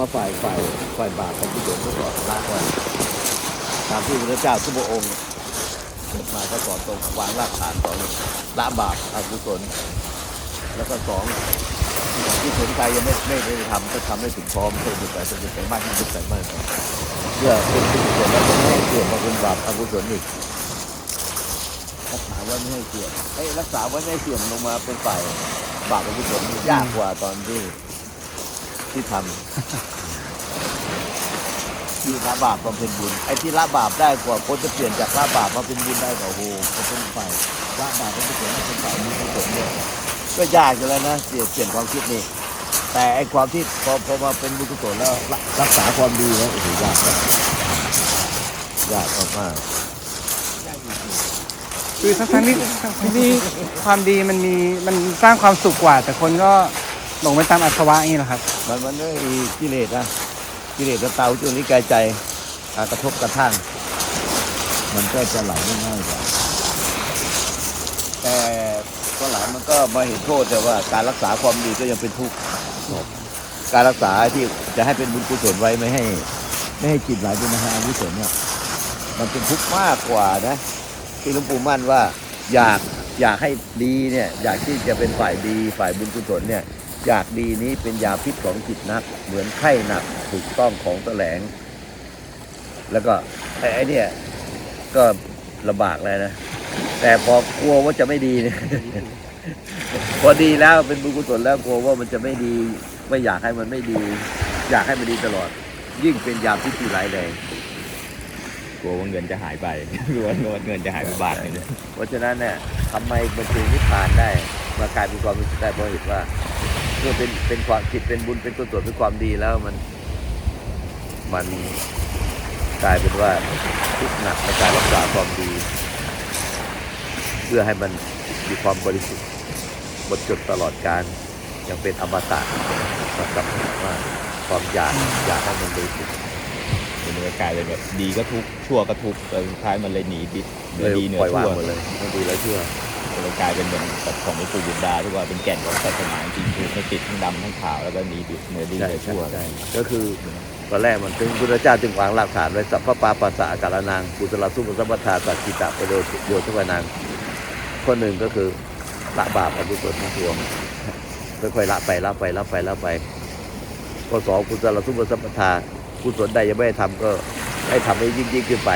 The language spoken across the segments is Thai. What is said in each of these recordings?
มาฝ่ายฝ่ายฝ่ายบาปของกุศลก็ละก่อนตามที่พระเจ้าทุกพระองค์เกิดมาก็สอนตรงวางรากฐานของละบาปอกุศลแล้วก็สองที่สนใจยังไม่ไม่ได้ทำก็ทำให้ถึงพร้อมเพื่อบุญแต่บุญแต่มากยิ่งบุญแต่มากเพื่อเป็นกุศลแล้วก็ไม่ให้เสื่อมมาเป็นบาปอกุศลอีกรักษาไว้ไม่ให้เสื่อมไอ้รักษาไว้ไม่ให้เสื่อมลงมาเป็นฝ่ายบาปอกุศลยากกว่าตอนที่ ที่ทำที่ละบาปมาเป็นบุญ ไอ้ที่ละบาปได้กว่าคนจะเปลี่ยนจากละบาปมาเป็นบุญได้กว่าโอ้โหก็เป็นฝ่ายละบาปเป็นกุศลเป็นฝ่ายบุญกุศลเนี่ยก็ยากอยู่แล้วนะเปลี่ยนเปลี่ยนความคิดนี่แต่ไอ้ความที่พอพอมาเป็นบุญกุศลแล้วรักรักษาความดีแล้วโอ้โหยากครับยากมากคือทั้งทั้งที่ทั้งที่ความดีมันมีมันสร้างความสุขกว่า แต่คนก็ หลงไปตามอัศวะนี้แหละครับ มันมันไม่มีกิเลสนะกิเลสกับเตาจุดนี้กายใจอ่ากระทบกระทั่ง มันก็จะไหลได้ง่ายกว่าแต่ก็หลายมันก็มาเห็นโทษแต่ว่าการรักษาความดีก็ยังเป็นทุกข์การรักษาที่จะให้เป็นบุญกุศลไว้ไม่ให้ ไม่ให้จิตไหลเป็นมหาวิศลเนี่ยมันเป็นทุกข์มากกว่านะที่หลวงปู่มั่นว่าอยากอยากให้ดีเนี่ย อยากที่จะเป็นฝ่ายดีฝ่ายบุญกุศลเนี่ย อยากดีนี้เป็นยาพิษของจิตนัก เหมือนไข้หนักถูกต้องของแสลง แล้วก็ไอ้ไอ้เนี่ยก็ลำบากเลยนะ แต่พอกลัวว่าจะไม่ดีเนี่ยพอดีแล้วเป็นบุญกุศลแล้วกลัวว่ามันจะไม่ดี ไม่อยากให้มันไม่ดี อยากให้มันดีตลอด ยิ่งเป็นยาพิษที่ร้ายแรงกลัวว่าเงินจะหายไปกลัวว่าเงินจะหายไปบาทหนึงเพราะฉะนั้นเนี่ยทำไมมันถึงนิพพานได้มากลายเป็นความรู้สึกได้เพราะเห็นว่า เมื่อเป็นเป็นความจิตเป็นบุญเป็นกุศลเป็นความดีแล้วมัน มันกลายเป็นว่าทุกข์หนักในการรักษาความดี เพื่อให้มันมีความบริสุทธิ์หมดจดตลอดการยังเป็นอมตะนะครับว่าความอยากอยากให้มันบริสุทธิ์มันเลยกลายเป็นแบบดีก็ทุกข์ชั่วก็ทุกข์แต่สุดท้ายมันเลยหนีดิเหนืเลอยดีเหนือปล่อยวางชั่วหมดเลยไม่ดีแล้วเชื่อมัน เลยกลายเป็นเหมือนกับของหลวงปู่บุตรดาที่ว่าเป็นแก่นของศาสนาจริงๆคือไม่ติดทั้งดำทั้งขาวแล้วก็หนีดิเหนือดีใช่เหนือใช่ชั่วใช่ก็คือตอนแรกมันถึงพุทธเจ้าจึงวางรากฐานไว้สัพพปาปัสสะอาการนางกุศลสุปสัมปทาสัจจิตะประโยชน์โยชน์ทุกนางข้อหนึ่งก็คือละบาปอกุศลทั้งปวงค่อยๆละไปละไปละไปละไปข้อสองกุศลสุปสัมปทากุศลใดยังไม่ได้ทำก็ให้ทำให้ยิ่งยิ่งขึ้นไป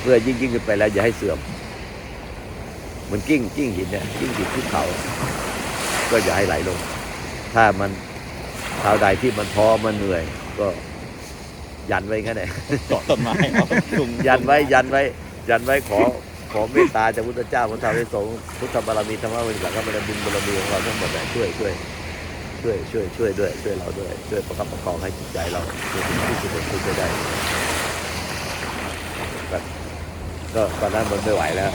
เพื่อยิ่งยิ่งขึ้นไปแล้วอย่าให้เสื่อมเห มือนกิ้งกิ้งหินเนี่ยกิ้งหินที่เขาก็อย่าให้ไหลลง ถ้ามันคราวใดที่มันท้อมันเหนื่อย ก็ยันไว้แค่ไหนเกาะต้นไม้เอาจุงยันไว้ยันไว้ ยันไว้ขอขอเมตตาจากพุทธเจ้าพระธรรมพระสงฆ์พุทธบารมีธรรมะวิสังฆบารมีบุญบารมีของเราทั้งหมดเนี่ยช่วยช่วยช่วยช่วยช่วยด้วยช่วยเราด้วยช่วยประคับประคองให้จิตใจเราเป็นที่สุดที่จะได้ก็ก็ตอนนั้นมันไม่ไหวแล้ว